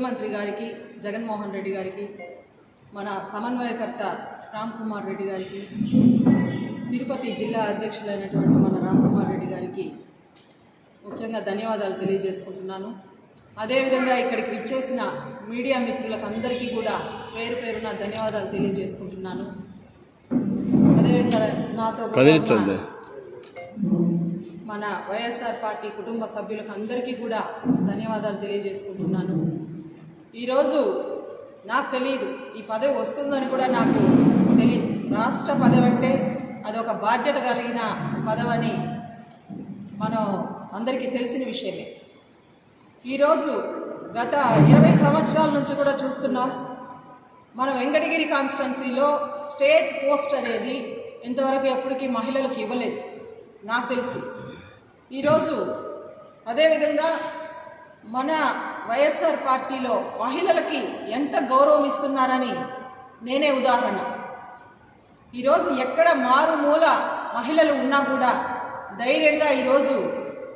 ముఖ్యమంత్రి గారికి జగన్మోహన్ రెడ్డి గారికి మన సమన్వయకర్త రామ్ కుమార్ రెడ్డి గారికి తిరుపతి జిల్లా అధ్యక్షులైనటువంటి మన రామ్ కుమార్ రెడ్డి గారికి ముఖ్యంగా ధన్యవాదాలు తెలియజేసుకుంటున్నాను. అదేవిధంగా ఇక్కడికి విచ్చేసిన మీడియా మిత్రులకు అందరికీ కూడా పేరు పేరున ధన్యవాదాలు తెలియజేసుకుంటున్నాను. అదేవిధంగా నాతో మన వైఎస్ఆర్ పార్టీ కుటుంబ సభ్యులకు అందరికీ కూడా ధన్యవాదాలు తెలియజేసుకుంటున్నాను. ఈరోజు నాకు తెలియదు ఈ పదవి వస్తుందని కూడా నాకు తెలియదు రాష్ట్ర పదవి అంటే అదొక బాధ్యత కలిగిన పదవని మనం అందరికీ తెలిసిన విషయమే. ఈరోజు గత ఇరవై సంవత్సరాల నుంచి కూడా చూస్తున్నాం. మన వెంకటగిరి కాన్స్టిట్యున్సీలో స్టేట్ పోస్ట్ అనేది ఇంతవరకు ఎప్పటికీ మహిళలకు ఇవ్వలేదు. నాకు తెలిసి. ఈరోజు అదేవిధంగా మన వైఎస్ఆర్ పార్టీలో మహిళలకి ఎంత గౌరవం ఇస్తున్నారని నేనే ఉదాహరణ. ఈరోజు ఎక్కడ మారుమూల మహిళలు ఉన్నా కూడా ధైర్యంగా ఈరోజు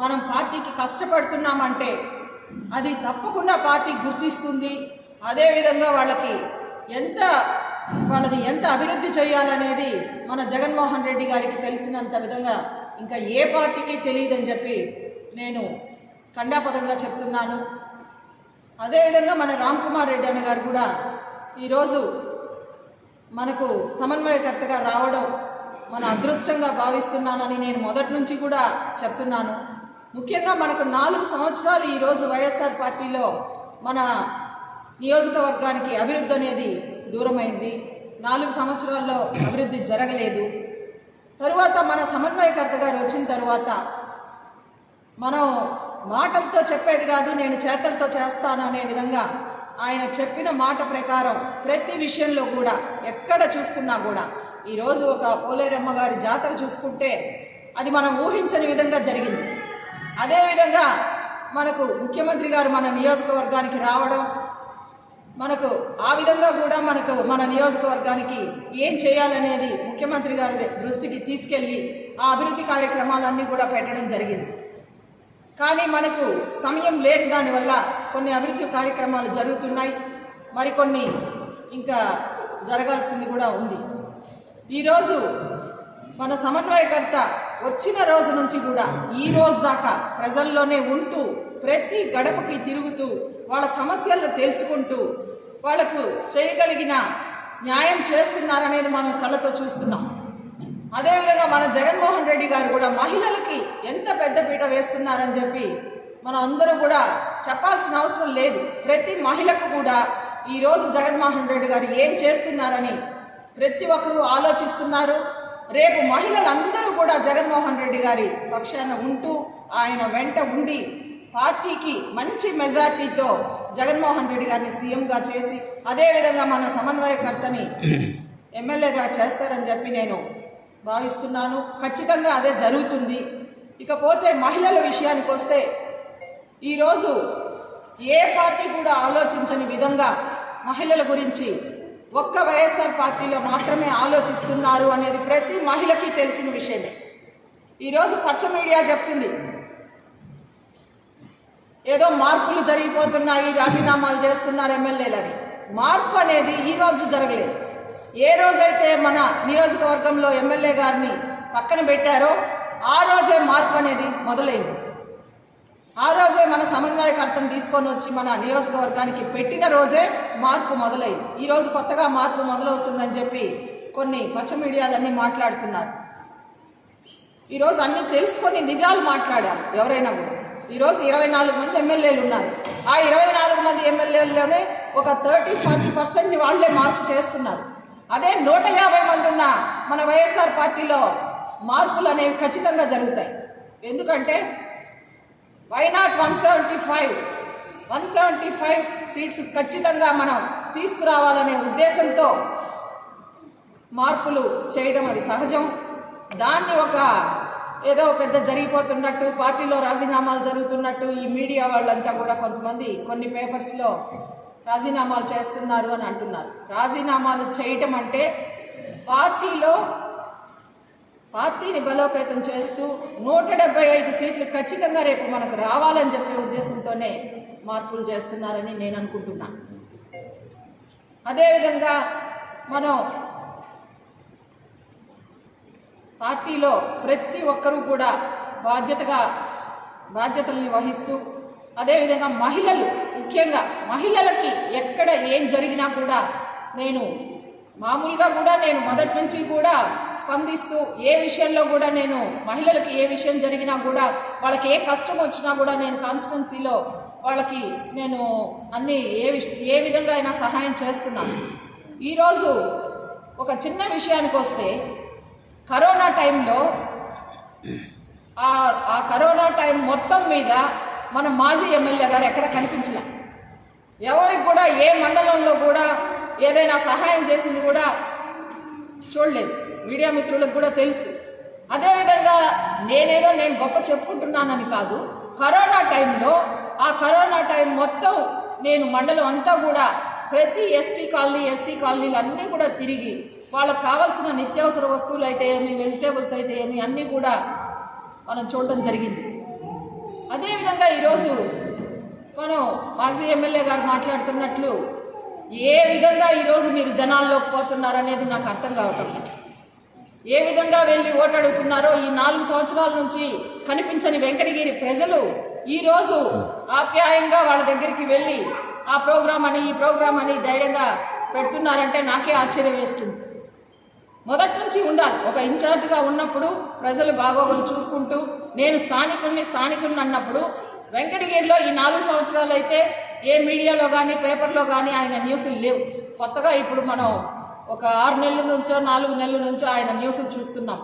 మనం పార్టీకి కష్టపడుతున్నామంటే అది తప్పకుండా పార్టీ గుర్తిస్తుంది. అదేవిధంగా వాళ్ళకి ఎంత వాళ్ళని ఎంత అభివృద్ధి చేయాలనేది మన జగన్మోహన్ రెడ్డి గారికి తెలిసినంత విధంగా ఇంకా ఏ పార్టీకి తెలియదని చెప్పి నేను ఖండాపదంగా చెప్తున్నాను. అదేవిధంగా మన రామ్ కుమార్ రెడ్డి అన్న గారు కూడా ఈరోజు మనకు సమన్వయకర్తగా రావడం మన అదృష్టంగా భావిస్తున్నానని నేను మొదటి నుంచి కూడా చెప్తున్నాను. ముఖ్యంగా మనకు నాలుగు సంవత్సరాలు ఈరోజు వైఎస్ఆర్ పార్టీలో మన నియోజకవర్గానికి అభివృద్ధి అనేది దూరమైంది. నాలుగు సంవత్సరాల్లో అభివృద్ధి జరగలేదు. తరువాత మన సమన్వయకర్త గారు వచ్చిన తర్వాత మనం మాటలతో చెప్పేది కాదు నేను చేతలతో చేస్తాను అనే విధంగా ఆయన చెప్పిన మాట ప్రకారం ప్రతి విషయంలో కూడా ఎక్కడ చూసుకున్నా కూడా ఈరోజు ఒక పోలేరమ్మ గారి జాతర చూసుకుంటే అది మనం ఊహించని విధంగా జరిగింది. అదేవిధంగా మనకు ముఖ్యమంత్రి గారు మన నియోజకవర్గానికి రావడం మనకు ఆ విధంగా కూడా మనకు మన నియోజకవర్గానికి ఏం చేయాలనేది ముఖ్యమంత్రి గారి దృష్టికి తీసుకెళ్ళి ఆ అభివృద్ధి కార్యక్రమాలన్నీ కూడా పెట్టడం జరిగింది. కానీ మనకు సమయం లేని దానివల్ల కొన్ని అభివృద్ధి కార్యక్రమాలు జరుగుతున్నాయి. మరికొన్ని ఇంకా జరగాల్సింది కూడా ఉంది. ఈరోజు మన సమన్వయకర్త వచ్చిన రోజు నుంచి కూడా ఈ రోజు దాకా ప్రజల్లోనే ఉంటూ ప్రతి గడపకి తిరుగుతూ వాళ్ళ సమస్యలను తెలుసుకుంటూ వాళ్ళకు చేయగలిగిన న్యాయం చేస్తున్నారనేది మనం కళ్ళతో చూస్తున్నాం. అదేవిధంగా మన జగన్మోహన్ రెడ్డి గారు కూడా మహిళలకి ఎంత పెద్దపీట వేస్తున్నారని చెప్పి మనం అందరూ కూడా చెప్పాల్సిన అవసరం లేదు. ప్రతి మహిళకు కూడా ఈరోజు జగన్మోహన్ రెడ్డి గారు ఏం చేస్తున్నారని ప్రతి ఒక్కరూ ఆలోచిస్తున్నారు. రేపు మహిళలందరూ కూడా జగన్మోహన్ రెడ్డి గారి పక్షాన ఉంటూ ఆయన వెంట ఉండి పార్టీకి మంచి మెజార్టీతో జగన్మోహన్ రెడ్డి గారిని సీఎంగా చేసి అదేవిధంగా మన సమన్వయకర్తని ఎమ్మెల్యేగా చేస్తారని చెప్పి నేను భావిస్తున్నాను. ఖచ్చితంగా అదే జరుగుతుంది. ఇకపోతే మహిళల విషయానికి వస్తే ఈరోజు ఏ పార్టీ కూడా ఆలోచించని విధంగా మహిళల గురించి ఒక్క వైఎస్ఆర్ పార్టీలో మాత్రమే ఆలోచిస్తున్నారు అనేది ప్రతి మహిళకి తెలిసిన విషయమే. ఈరోజు పచ్చ మీడియా చెప్తుంది ఏదో మార్పులు జరిగిపోతున్నాయి రాజీనామాలు చేస్తున్నారు ఎమ్మెల్యేలని. మార్పు అనేది ఈ రోజు జరగలేదు. ఏ రోజైతే మన నియోజకవర్గంలో ఎమ్మెల్యే గారిని పక్కన పెట్టారో ఆ రోజే మార్పు అనేది మొదలైంది. ఆ రోజే మన సమన్వయకర్తను తీసుకొని వచ్చి మన నియోజకవర్గానికి పెట్టిన రోజే మార్పు మొదలైంది. ఈరోజు కొత్తగా మార్పు మొదలవుతుందని చెప్పి కొన్ని పచ్చ మీడియాలన్నీ మాట్లాడుతున్నారు. ఈరోజు అన్నీ తెలుసుకొని నిజాలు మాట్లాడారు ఎవరైనా కూడా. ఈరోజు ఇరవై నాలుగు మంది ఎమ్మెల్యేలు ఉన్నారు. ఆ ఇరవై నాలుగు మంది ఎమ్మెల్యేల్లోనే ఒక థర్టీ ఫార్టీ పర్సెంట్ని వాళ్ళే మార్పు చేస్తున్నారు. అదే నూట యాభై మంది ఉన్న మన వైఎస్ఆర్ పార్టీలో మార్పులు అనేవి ఖచ్చితంగా జరుగుతాయి. ఎందుకంటే why not one seventy five one seventy five seats ఖచ్చితంగా మనం తీసుకురావాలనే ఉద్దేశంతో మార్పులు చేయడం అది సహజం. దాన్ని ఒక ఏదో పెద్ద జరిగిపోతున్నట్టు పార్టీలో రాజీనామాలు జరుగుతున్నట్టు ఈ మీడియా వాళ్ళంతా కూడా కొంతమంది కొన్ని పేపర్స్లో రాజీనామాలు చేస్తున్నారు అని అంటున్నారు. రాజీనామాలు చేయటం అంటే పార్టీలో పార్టీని బలోపేతం చేస్తూ నూట డెబ్బై ఐదు సీట్లు ఖచ్చితంగా రేపు మనకు రావాలని చెప్పే ఉద్దేశంతోనే మార్పులు చేస్తున్నారని నేను అనుకుంటున్నాను అదేవిధంగా మనం పార్టీలో ప్రతి ఒక్కరూ కూడా బాధ్యతగా బాధ్యతల్ని వహిస్తూ అదేవిధంగా మహిళలు ముఖ్యంగా మహిళలకి ఎక్కడ ఏం జరిగినా కూడా నేను మామూలుగా కూడా నేను మొదటి నుంచి కూడా స్పందిస్తూ ఏ విషయంలో కూడా నేను మహిళలకి ఏ విషయం జరిగినా కూడా వాళ్ళకి ఏ కష్టం వచ్చినా కూడా నేను కాన్స్టిట్యున్సీలో వాళ్ళకి నేను అన్ని ఏ ఏ విధంగా అయినా సహాయం చేస్తున్నాను. ఈరోజు ఒక చిన్న విషయానికి వస్తే కరోనా టైంలో ఆ కరోనా టైం మొత్తం మీద మన మాజీ ఎమ్మెల్యే గారు ఎక్కడ కనిపించలే. ఎవరికి కూడా ఏ మండలంలో కూడా ఏదైనా సహాయం చేసింది కూడా చూడలేదు. మీడియా మిత్రులకు కూడా తెలుసు. అదేవిధంగా నేనేదో నేను గొప్ప చెప్పుకుంటున్నానని కాదు కరోనా టైంలో ఆ కరోనా టైం మొత్తం నేను మండలం అంతా కూడా ప్రతి ఎస్టీ కాలనీ ఎస్సీ కాలనీలు అన్నీ కూడా తిరిగి వాళ్ళకి కావాల్సిన నిత్యావసర వస్తువులు అయితే ఏమి వెజిటేబుల్స్ అయితే ఏమి అన్నీ కూడా మనం చూడటం జరిగింది. అదేవిధంగా ఈరోజు మనం మాజీ ఎమ్మెల్యే గారు మాట్లాడుతున్నట్లు ఏ విధంగా ఈరోజు మీరు జనాల్లోకి పోతున్నారు అనేది నాకు అర్థం కావటం ఏ విధంగా వెళ్ళి ఓటు అడుగుతున్నారో ఈ నాలుగు సంవత్సరాల నుంచి కనిపించని వెంకటగిరి ప్రజలు ఈరోజు ఆప్యాయంగా వాళ్ళ దగ్గరికి వెళ్ళి ఆ ప్రోగ్రాం అని ఈ ప్రోగ్రాం అని ధైర్యంగా పెడుతున్నారంటే నాకే ఆశ్చర్యం వేస్తుంది. మొదటి నుంచి ఉండాలి. ఒక ఇన్ఛార్జ్గా ఉన్నప్పుడు ప్రజలు బాగోగులు చూసుకుంటూ నేను స్థానికుడిని స్థానికుల్ని అన్నప్పుడు వెంకటగిరిలో ఈ నాలుగు సంవత్సరాలు అయితే ఏ మీడియాలో కానీ పేపర్లో కానీ ఆయన న్యూస్లు లేవు. కొత్తగా ఇప్పుడు మనం ఒక ఆరు నెలల నుంచో నాలుగు నెలల నుంచో ఆయన న్యూస్లు చూస్తున్నాం.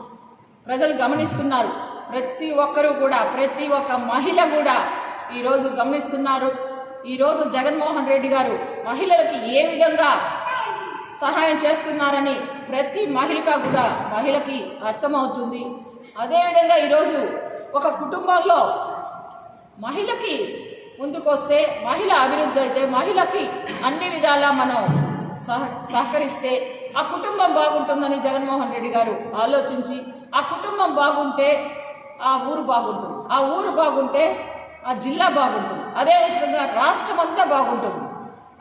ప్రజలు గమనిస్తున్నారు. ప్రతి ఒక్కరూ కూడా ప్రతి ఒక్క మహిళ కూడా ఈరోజు గమనిస్తున్నారు. ఈరోజు జగన్మోహన్ రెడ్డి గారు మహిళలకి ఏ విధంగా సహాయం చేస్తున్నారని ప్రతి మహిళగా కూడా మహిళకి అర్థమవుతుంది. అదేవిధంగా ఈరోజు ఒక కుటుంబంలో మహిళకి ముందుకొస్తే మహిళ అభివృద్ధి అయితే మహిళకి అన్ని విధాలా మనం సహ సహకరిస్తే ఆ కుటుంబం బాగుంటుందని జగన్మోహన్ రెడ్డి గారు ఆలోచించి ఆ కుటుంబం బాగుంటే ఆ ఊరు బాగుంటుంది. ఆ ఊరు బాగుంటే ఆ జిల్లా బాగుంటుంది. అదేవిధంగా రాష్ట్రం అంతా బాగుంటుంది.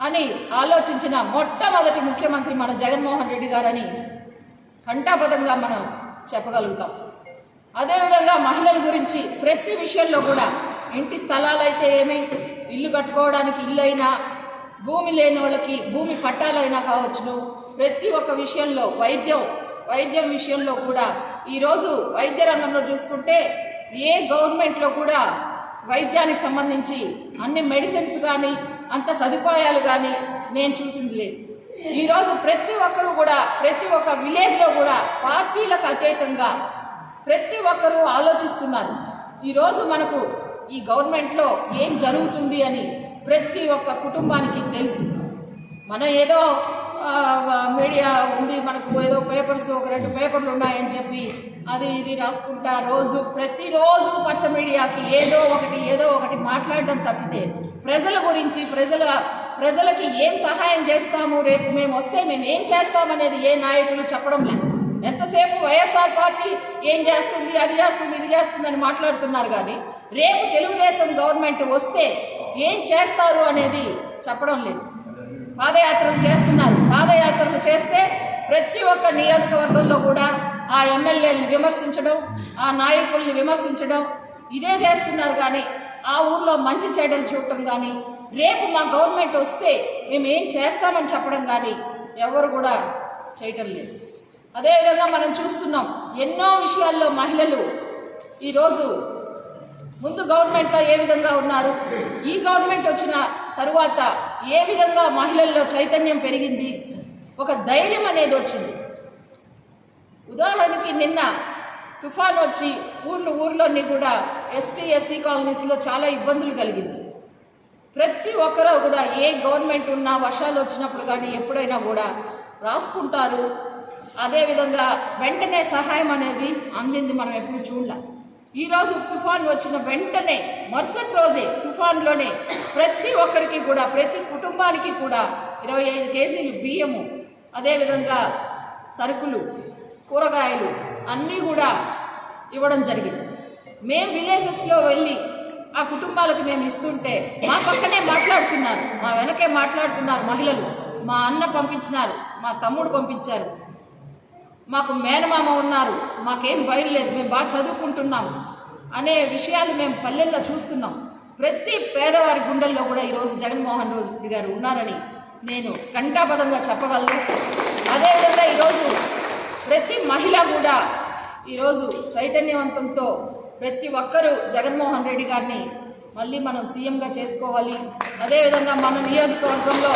అని ఆలోచించిన మొట్టమొదటి ముఖ్యమంత్రి మన జగన్మోహన్ రెడ్డి గారని కంఠాపదంగా మనం చెప్పగలుగుతాం. అదేవిధంగా మహిళల గురించి ప్రతి విషయంలో కూడా ఇంటి స్థలాలైతే ఏమి ఇల్లు కట్టుకోవడానికి ఇల్లు అయినా భూమి లేని వాళ్ళకి భూమి పట్టాలైనా కావచ్చును. ప్రతి ఒక్క విషయంలో వైద్యం వైద్యం విషయంలో కూడా ఈరోజు వైద్య రంగంలో చూసుకుంటే ఏ గవర్నమెంట్లో కూడా వైద్యానికి సంబంధించి అన్ని మెడిసిన్స్ కానీ అంత సదుపాయాలు కానీ నేను చూసింది లేదు. ఈరోజు ప్రతి ఒక్కరూ కూడా ప్రతి ఒక్క విలేజ్లో కూడా పార్టీలకు అతీతంగా ప్రతి ఒక్కరూ ఆలోచిస్తున్నారు. ఈరోజు మనకు ఈ గవర్నమెంట్లో ఏం జరుగుతుంది అని ప్రతి ఒక్క కుటుంబానికి తెలుసు. మనం ఏదో మీడియా ఉంది మనకు ఏదో పేపర్స్ ఒక రెండు పేపర్లు ఉన్నాయని చెప్పి అది ఇది రాసుకుంటా రోజు ప్రతిరోజు పచ్చ మీడియాకి ఏదో ఒకటి ఏదో ఒకటి మాట్లాడడం తప్పితే ప్రజల గురించి ప్రజల ప్రజలకి ఏం సహాయం చేస్తాము? రేపు మేము వస్తే మేము ఏం చేస్తామనేది ఏ నాయకులు చెప్పడం లేదు. ఎంతసేపు వైఎస్ఆర్ పార్టీ ఏం చేస్తుంది అది చేస్తుంది ఇది చేస్తుంది అని మాట్లాడుతున్నారు కానీ రేపు తెలుగుదేశం గవర్నమెంట్ వస్తే ఏం చేస్తారు అనేది చెప్పడం లేదు. పాదయాత్రలు చేస్తున్నారు. పాదయాత్రలు చేస్తే ప్రతి ఒక్క నియోజకవర్గంలో కూడా ఆ ఎమ్మెల్యేలను విమర్శించడం ఆ నాయకుల్ని విమర్శించడం ఇదే చేస్తున్నారు కానీ ఆ ఊర్లో మంచి చెడ్డలు చూడటం కానీ రేపు మా గవర్నమెంట్ వస్తే మేము ఏం చేస్తామని చెప్పడం కానీ ఎవరు కూడా చేయటం లేదు. అదేవిధంగా మనం చూస్తున్నాం ఎన్నో విషయాల్లో మహిళలు ఈరోజు ముందు గవర్నమెంట్లో ఏ విధంగా ఉన్నారు ఈ గవర్నమెంట్ వచ్చిన తరువాత ఏ విధంగా మహిళల్లో చైతన్యం పెరిగింది? ఒక ధైర్యం అనేది వచ్చింది. ఉదాహరణకి నిన్న తుఫాన్ వచ్చి ఊర్లు ఊర్లోని కూడా ఎస్టీ ఎస్సీ కాలనీస్లో చాలా ఇబ్బందులు కలిగింది. ప్రతి ఒక్కరూ కూడా ఏ గవర్నమెంట్ ఉన్నా వర్షాలు వచ్చినప్పుడు కానీ ఎప్పుడైనా కూడా రాసుకుంటారు. అదేవిధంగా వెంటనే సహాయం అనేది అందింది మనం ఎప్పుడు చూడలే. ఈరోజు తుఫాన్ వచ్చిన వెంటనే మరుసటి రోజే తుఫాన్లోనే ప్రతి ఒక్కరికి కూడా ప్రతి కుటుంబానికి కూడా ఇరవై ఐదు కేజీలు బియ్యము అదేవిధంగా సరుకులు కూరగాయలు అన్నీ కూడా ఇవ్వడం జరిగింది. మేము విలేజెస్లో వెళ్ళి ఆ కుటుంబాలకు మేము ఇస్తుంటే మా పక్కనే మాట్లాడుతున్నారు మా వెనకే మాట్లాడుతున్నారు మహిళలు. మా అన్న పంపించినారు మా తమ్ముడు పంపించారు. మాకు మేనమామ ఉన్నారు మాకేం బయలులేదు మేము బాగా చదువుకుంటున్నాం అనే విషయాలు మేము పల్లెల్లో చూస్తున్నాం. ప్రతి పేదవారి గుండెల్లో కూడా ఈరోజు జగన్మోహన్ రెడ్డి గారు ఉన్నారని నేను కంఠాబద్ధంగా చెప్పగలను. అదేవిధంగా ఈరోజు ప్రతి మహిళ కూడా ఈరోజు చైతన్యవంతంతో ప్రతి ఒక్కరూ జగన్మోహన్ రెడ్డి గారిని మళ్ళీ మనం సీఎంగా చేసుకోవాలి. అదేవిధంగా మన నియోజకవర్గంలో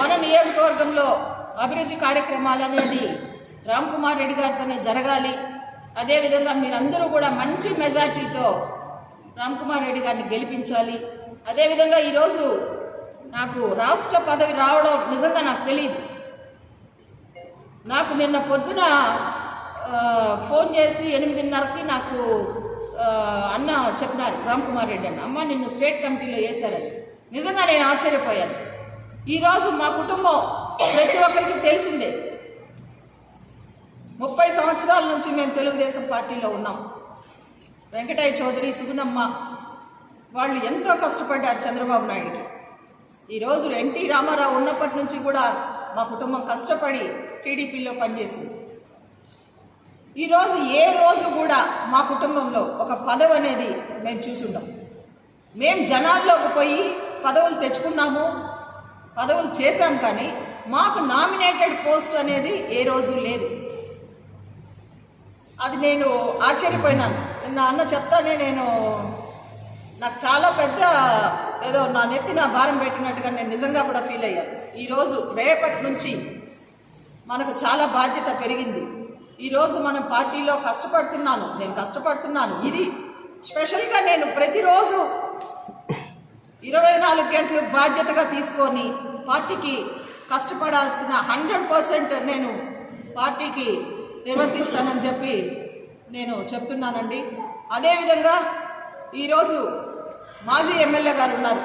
మన నియోజకవర్గంలో అభివృద్ధి కార్యక్రమాలు అనేది రామ్ కుమార్ రెడ్డి గారితోనే జరగాలి. అదేవిధంగా మీరందరూ కూడా మంచి మెజార్టీతో రామ్ కుమార్ రెడ్డి గారిని గెలిపించాలి. అదేవిధంగా ఈరోజు నాకు రాష్ట్ర పదవి రావడం నిజంగా నాకు తెలియదు నాకు నిన్న పొద్దున ఫోన్ చేసి ఎనిమిదిన్నరకి నాకు అన్న చెప్పినారు రామ్ కుమార్ రెడ్డి అన్న అమ్మ నిన్ను స్టేట్ కమిటీలో వేశారని. నిజంగా నేను ఆశ్చర్యపోయాను. ఈరోజు మా కుటుంబం ప్రతి ఒక్కరికి తెలిసిందే. ముప్పై సంవత్సరాల నుంచి మేము తెలుగుదేశం పార్టీలో ఉన్నాం. వెంకటయ్య చౌదరి సుగుణమ్మ వాళ్ళు ఎంతో కష్టపడ్డారు చంద్రబాబు నాయుడికి. ఈరోజు ఎన్టీ రామారావు ఉన్నప్పటి నుంచి కూడా మా కుటుంబం కష్టపడి టీడీపీలో పనిచేసింది. ఈరోజు ఏ రోజు కూడా మా కుటుంబంలో ఒక పదవి అనేది మేము చూసుంటాం. మేము జనాల్లోకి పోయి పదవులు తెచ్చుకున్నాము పదవులు చేశాం కానీ మాకు నామినేటెడ్ పోస్ట్ అనేది ఏ రోజు లేదు. అది నేను ఆశ్చర్యపోయినాను. నా అన్న చెప్తానే నేను నాకు చాలా పెద్ద ఏదో నా నెత్తి నా భారం పెట్టినట్టుగా నేను నిజంగా కూడా ఫీల్ అయ్యాను ఈరోజు రేపటి నుంచి మనకు చాలా బాధ్యత పెరిగింది. ఈరోజు మనం పార్టీలో కష్టపడుతున్నాను నేను కష్టపడుతున్నాను. ఇది స్పెషల్గా నేను ప్రతిరోజు ఇరవై నాలుగు గంటలు బాధ్యతగా తీసుకొని పార్టీకి కష్టపడాల్సిన హండ్రెడ్ పర్సెంట్ నేను పార్టీకి నిర్వర్తిస్తానని చెప్పి నేను చెప్తున్నానండి. అదేవిధంగా ఈరోజు మాజీ ఎమ్మెల్యే గారు ఉన్నారు.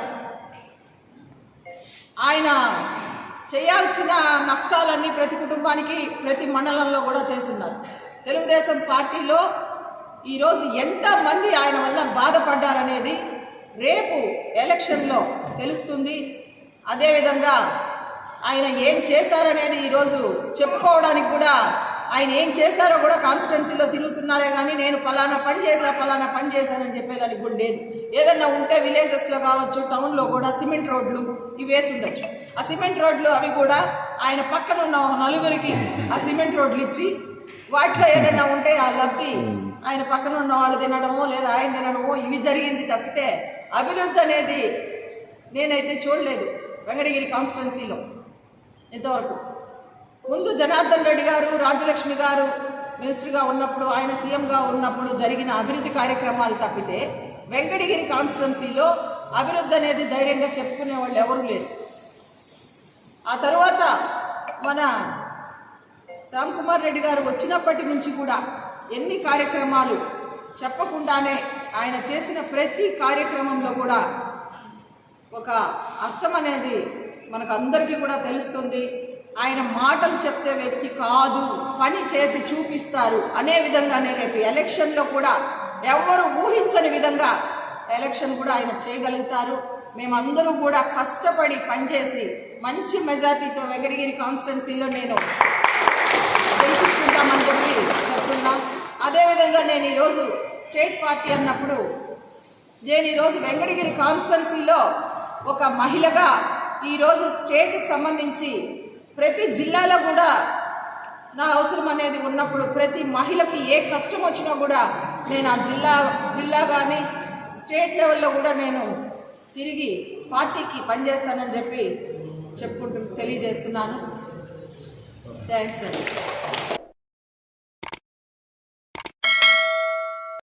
ఆయన చేయాల్సిన నష్టాలన్నీ ప్రతి కుటుంబానికి ప్రతి మండలంలో కూడా చేస్తున్నారు. తెలుగుదేశం పార్టీలో ఈరోజు ఎంతమంది ఆయన వల్ల బాధపడ్డారనేది రేపు ఎలక్షన్లో తెలుస్తుంది. అదేవిధంగా ఆయన ఏం చేశారనేది ఈరోజు చెప్పుకోవడానికి కూడా ఆయన ఏం చేశారో కూడా కాన్స్టిట్యున్సీలో తిరుగుతున్నారే కానీ నేను ఫలానా పని చేశా ఫలానా పని చేశానని చెప్పేదానికి కూడా లేదు. ఏదన్నా ఉంటే విలేజెస్లో కావచ్చు టౌన్లో కూడా సిమెంట్ రోడ్లు ఇవి వేసి ఉండొచ్చు. ఆ సిమెంట్ రోడ్లు అవి కూడా ఆయన పక్కన ఉన్న ఒక నలుగురికి ఆ సిమెంట్ రోడ్లు ఇచ్చి వాటిలో ఏదైనా ఉంటే ఆ లబ్ధి ఆయన పక్కన ఉన్న వాళ్ళు తినడమో లేదా ఆయన తినడమో ఇవి జరిగింది తప్పితే అభివృద్ధి అనేది నేనైతే చూడలేదు. వెంకటగిరి కాన్స్టిట్యున్సీలో ఇంతవరకు. ముందు జనార్దన్ రెడ్డి గారు రాజలక్ష్మి గారు మినిస్టర్గా ఉన్నప్పుడు ఆయన సీఎంగా ఉన్నప్పుడు జరిగిన అభివృద్ధి కార్యక్రమాలు తప్పితే వెంకటగిరి కాన్స్టిట్యున్సీలో అభివృద్ధి అనేది ధైర్యంగా చెప్పుకునే వాళ్ళు ఎవరు లేరు. ఆ తర్వాత మన రామ్ కుమార్ రెడ్డి గారు వచ్చినప్పటి నుంచి కూడా ఎన్ని కార్యక్రమాలు చెప్పకుండానే ఆయన చేసిన ప్రతి కార్యక్రమంలో కూడా ఒక అర్థం అనేది మనకు అందరికీ కూడా తెలుస్తుంది ఆయన మాటలు చెప్తే వ్యక్తి కాదు పని చేసి చూపిస్తారు అనే విధంగానే రేపు ఎలక్షన్లో కూడా ఎవరు ఊహించని విధంగా ఎలక్షన్ కూడా ఆయన చేయగలుగుతారు. మేమందరూ కూడా కష్టపడి పనిచేసి మంచి మెజార్టీతో వెంకటగిరి కాన్స్టిట్యున్సీలో నేను గెలిపించుకుంటామని చెప్పి చెప్తున్నా. అదేవిధంగా నేను ఈరోజు స్టేట్ పార్టీ అన్నప్పుడు నేను ఈరోజు వెంకటగిరి కాన్స్టిట్యున్సీలో ఒక మహిళగా ఈరోజు స్టేట్కి సంబంధించి ప్రతి జిల్లాలో కూడా నా అవసరం అనేది ఉన్నప్పుడు ప్రతి మహిళకి ఏ కష్టం వచ్చినా కూడా నేను ఆ జిల్లా జిల్లా కానీ స్టేట్ లెవెల్లో కూడా నేను తిరిగి పార్టీకి పనిచేస్తానని చెప్పి చెప్పుకుంటూ తెలియజేస్తున్నాను. థ్యాంక్స్ అండి.